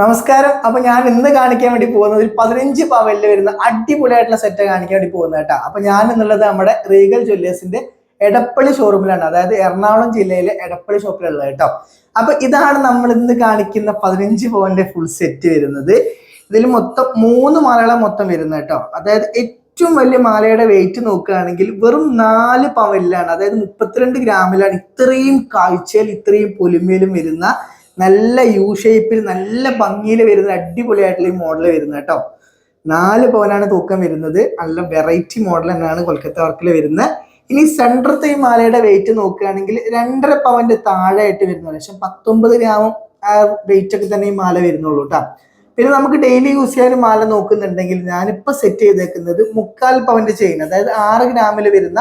നമസ്കാരം. അപ്പൊ ഞാൻ ഇന്ന് കാണിക്കാൻ വേണ്ടി പോകുന്നത് ഒരു പതിനഞ്ച് പവലിൽ വരുന്ന അടിപൊളിയായിട്ടുള്ള സെറ്റ് കാണിക്കാൻ വേണ്ടി പോകുന്നത് കേട്ടോ. അപ്പൊ ഞാൻ എന്നുള്ളത് നമ്മുടെ റീഗൽ ജ്വല്ലേഴ്സിന്റെ എടപ്പള്ളി ഷോറൂമിലാണ് അതായത് എറണാകുളം ജില്ലയിലെ എടപ്പള്ളി ഷോപ്പിലുള്ളത് കേട്ടോ. അപ്പൊ ഇതാണ് നമ്മൾ ഇന്ന് കാണിക്കുന്ന പതിനഞ്ച് പവന്റെ ഫുൾ സെറ്റ് വരുന്നത്. ഇതിൽ മൊത്തം മൂന്ന് മാലകളെ മൊത്തം വരുന്നത് കേട്ടോ. അതായത് ഏറ്റവും വലിയ മാലയുടെ വെയിറ്റ് നോക്കുകയാണെങ്കിൽ വെറും നാല് പവനിലാണ്. അതായത് മുപ്പത്തിരണ്ട് ഗ്രാമിലാണ് ഇത്രയും കാഴ്ചയിൽ ഇത്രയും പൊലിമയിലും വരുന്ന നല്ല യു ഷേപ്പിൽ നല്ല ഭംഗിയിൽ വരുന്ന അടിപൊളിയായിട്ടുള്ള ഈ മോഡൽ വരുന്നത് കേട്ടോ. നാല് പവനാണ് തൂക്കം വരുന്നത്. നല്ല വെറൈറ്റി മോഡൽ തന്നെയാണ് കൊൽക്കത്ത വർക്കിൽ വരുന്നത്. ഇനി സെൻട്രത്തെ ഈ മാലയുടെ വെയിറ്റ് നോക്കുകയാണെങ്കിൽ രണ്ടര പവന്റെ താഴെയായിട്ട് വരുന്ന ലക്ഷം പത്തൊമ്പത് ഗ്രാമും ആ വെയിറ്റ് ഒക്കെ തന്നെ ഈ മാല വരുന്നുള്ളൂ കേട്ടോ. പിന്നെ നമുക്ക് ഡെയിലി യൂസ് ചെയ്യാൻ മാല നോക്കുന്നുണ്ടെങ്കിൽ ഞാനിപ്പോൾ സെറ്റ് ചെയ്തേക്കുന്നത് മുക്കാൽ പവന്റെ ചെയിൻ അതായത് ആറ് ഗ്രാമിൽ വരുന്ന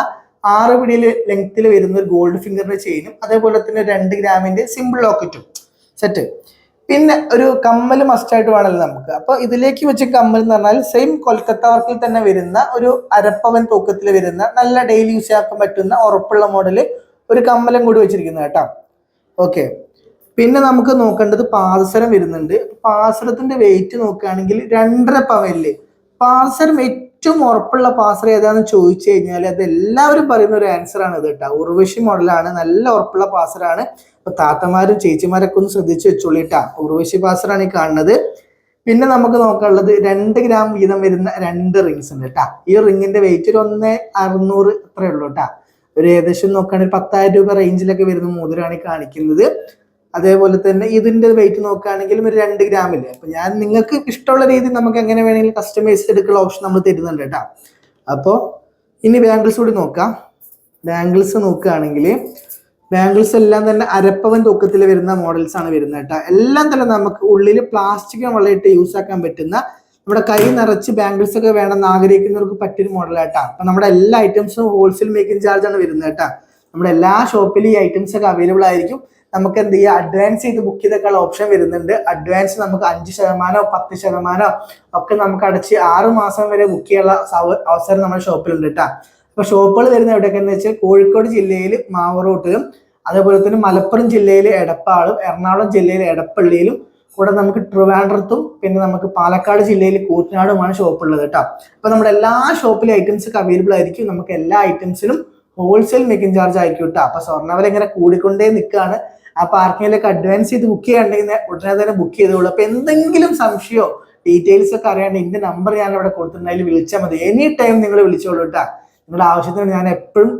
ആറ് പിടിയിൽ ലെങ്ത്തിൽ വരുന്ന ഒരു ഗോൾഡ് ഫിംഗറിന്റെ ചെയിനും അതേപോലെ തന്നെ രണ്ട് ഗ്രാമിന്റെ സിമ്പിൾ ലോക്കറ്റും സെറ്റ് പിന്നെ ഒരു കമ്മൽ മസ്റ്റ് ആയിട്ട് വേണമല്ലോ നമുക്ക്. അപ്പൊ ഇതിലേക്ക് വെച്ച് കമ്മൽ എന്ന് പറഞ്ഞാൽ സെയിം കൊൽക്കത്ത വർക്കിൽ തന്നെ വരുന്ന ഒരു അരപ്പവൻ തൂക്കത്തിൽ വരുന്ന നല്ല ഡെയിലി യൂസ് ചെയ്യാൻ പറ്റുന്ന ഉറപ്പുള്ള മോഡൽ ഒരു കമ്മലും കൂടി വെച്ചിരിക്കുന്നത് കേട്ടോ. ഓക്കെ പിന്നെ നമുക്ക് നോക്കേണ്ടത് പാദസരം വരുന്നുണ്ട്. പാദസരത്തിന്റെ വെയിറ്റ് നോക്കുകയാണെങ്കിൽ രണ്ടര പവനിൽ. പാദസരം ഏറ്റവും ഉറപ്പുള്ള പാസർ ഏതാണെന്ന് ചോദിച്ചു കഴിഞ്ഞാൽ അത് എല്ലാവരും പറയുന്ന ഒരു ആൻസർ ആണ് ഇത് കേട്ടോ. ഉർവശി മോഡലാണ് നല്ല ഉറപ്പുള്ള പാസറാണ് അപ്പൊ താത്തമാരും ചേച്ചിമാരൊക്കെ ഒന്ന് ശ്രദ്ധിച്ചു വെച്ചോളിട്ടാ ഉർവശി പാസറാണ് ഈ കാണുന്നത്. പിന്നെ നമുക്ക് നോക്കാനുള്ളത് രണ്ട് ഗ്രാം വീതം വരുന്ന രണ്ട് റിങ്സ് ഉണ്ട് കേട്ടാ. ഈ റിങ്ങിന്റെ വെയിറ്റ് ഒരു ഒന്ന് അറുന്നൂറ് അത്രേ ഉള്ളൂ കേട്ടാ. ഒരു ഏകദേശം നോക്കുകയാണെങ്കിൽ പത്തായിരം രൂപ റേഞ്ചിലൊക്കെ വരുന്ന മോതിരമാണ് കാണിക്കുന്നത്. അതേപോലെ തന്നെ ഇതിന്റെ വെയിറ്റ് നോക്കുകയാണെങ്കിലും ഒരു രണ്ട് ഗ്രാമില്ലേ അപ്പൊ ഞാൻ നിങ്ങൾക്ക് ഇഷ്ടമുള്ള രീതിയിൽ നമുക്ക് എങ്ങനെ വേണമെങ്കിലും കസ്റ്റമൈസ് എടുക്കുന്ന ഓപ്ഷൻ നമ്മൾ തരുന്നുണ്ട് കേട്ടോ. അപ്പോൾ ഇനി ബാംഗിൾസ് കൂടി നോക്കാം. ബാംഗിൾസ് നോക്കുകയാണെങ്കിൽ ബാംഗിൾസ് എല്ലാം തന്നെ അരപ്പവൻ തൂക്കത്തിൽ വരുന്ന മോഡൽസ് ആണ് വരുന്നത് കേട്ടോ. എല്ലാം തന്നെ നമുക്ക് ഉള്ളിൽ പ്ലാസ്റ്റിക് വളയിട്ട് യൂസ് ആക്കാൻ പറ്റുന്ന നമ്മുടെ കൈ നിറച്ച് ബാംഗിൾസ് ഒക്കെ വേണമെന്ന് ആഗ്രഹിക്കുന്നവർക്ക് പറ്റിയൊരു മോഡലായിട്ടാണ് അപ്പൊ നമ്മുടെ എല്ലാ ഐറ്റംസും ഹോൾസെയിൽ മേക്കിംഗ് ചാർജ് ആണ് വരുന്നത് കേട്ടോ. നമ്മുടെ എല്ലാ ഷോപ്പിലും ഈ ഐറ്റംസ് ഒക്കെ അവൈലബിൾ ആയിരിക്കും. നമുക്ക് എന്ത് ചെയ്യുക അഡ്വാൻസ് ചെയ്ത് ബുക്ക് ചെയ്തൊക്കെയുള്ള ഓപ്ഷൻ വരുന്നുണ്ട്. അഡ്വാൻസ് നമുക്ക് അഞ്ച് ശതമാനമോ പത്ത് ശതമാനമോ ഒക്കെ നമുക്ക് അടച്ച് ആറ് മാസം വരെ ബുക്ക് ചെയ്യാനുള്ള അവസരം നമ്മുടെ ഷോപ്പിലുണ്ട് കേട്ടോ അപ്പൊ ഷോപ്പുകൾ വരുന്ന എവിടെയൊക്കെയെന്ന് വെച്ചാൽ കോഴിക്കോട് ജില്ലയിൽ മാവറോട്ടിലും അതേപോലെ തന്നെ മലപ്പുറം ജില്ലയിൽ എടപ്പാളും എറണാകുളം ജില്ലയിൽ എടപ്പള്ളിയിലും കൂടെ നമുക്ക് ട്രിവാൻഡ്രത്തും പിന്നെ നമുക്ക് പാലക്കാട് ജില്ലയിൽ കൂറ്റനാടുമാണ് ഷോപ്പുള്ളത് കേട്ടോ അപ്പൊ നമ്മുടെ എല്ലാ ഷോപ്പിലെ ഐറ്റംസ് ഒക്കെ അവൈലബിൾ ആയിരിക്കും. നമുക്ക് എല്ലാ ഐറ്റംസിനും ഹോൾസെയിൽ മേക്കിംഗ് ചാർജ് ആയിരിക്കും കേട്ടോ അപ്പൊ സ്വർണവില ഇങ്ങനെ കൂടിക്കൊണ്ടേ നിൽക്കുകയാണ് അപ്പൊ പാർക്കിങ്ങിലേക്ക് അഡ്വാൻസ് ചെയ്ത് ബുക്ക് ചെയ്യാണ്ടെങ്കിൽ ഉടനെ തന്നെ ബുക്ക് ചെയ്തോളൂ അപ്പൊ എന്തെങ്കിലും സംശയമോ ഡീറ്റെയിൽസ് ഒക്കെ അറിയാണ്ട് എന്റെ നമ്പർ ഞാൻ ഇവിടെ കൊടുത്തിട്ടുണ്ട് അതിൽ വിളിച്ചാൽ മതി. എനി ടൈം നിങ്ങൾ വിളിച്ചോളൂ കേട്ടോ നിങ്ങളുടെ ആവശ്യത്തിന് ഞാൻ എപ്പോഴും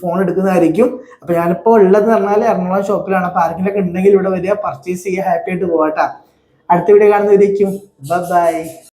ഫോൺ എടുക്കുന്നതായിരിക്കും. അപ്പൊ ഞാനിപ്പോ ഉള്ളത് പറഞ്ഞാൽ എറണാകുളം ഷോപ്പിലാണ് അപ്പൊ ആർക്കെങ്കിലും ഉണ്ടെങ്കിൽ ഇവിടെ വരിക പർച്ചേസ് ചെയ്യുക ഹാപ്പി ആയിട്ട് പോവാട്ടാ അടുത്ത വീഡിയോ കാണുന്നവരേക്കും. ബൈ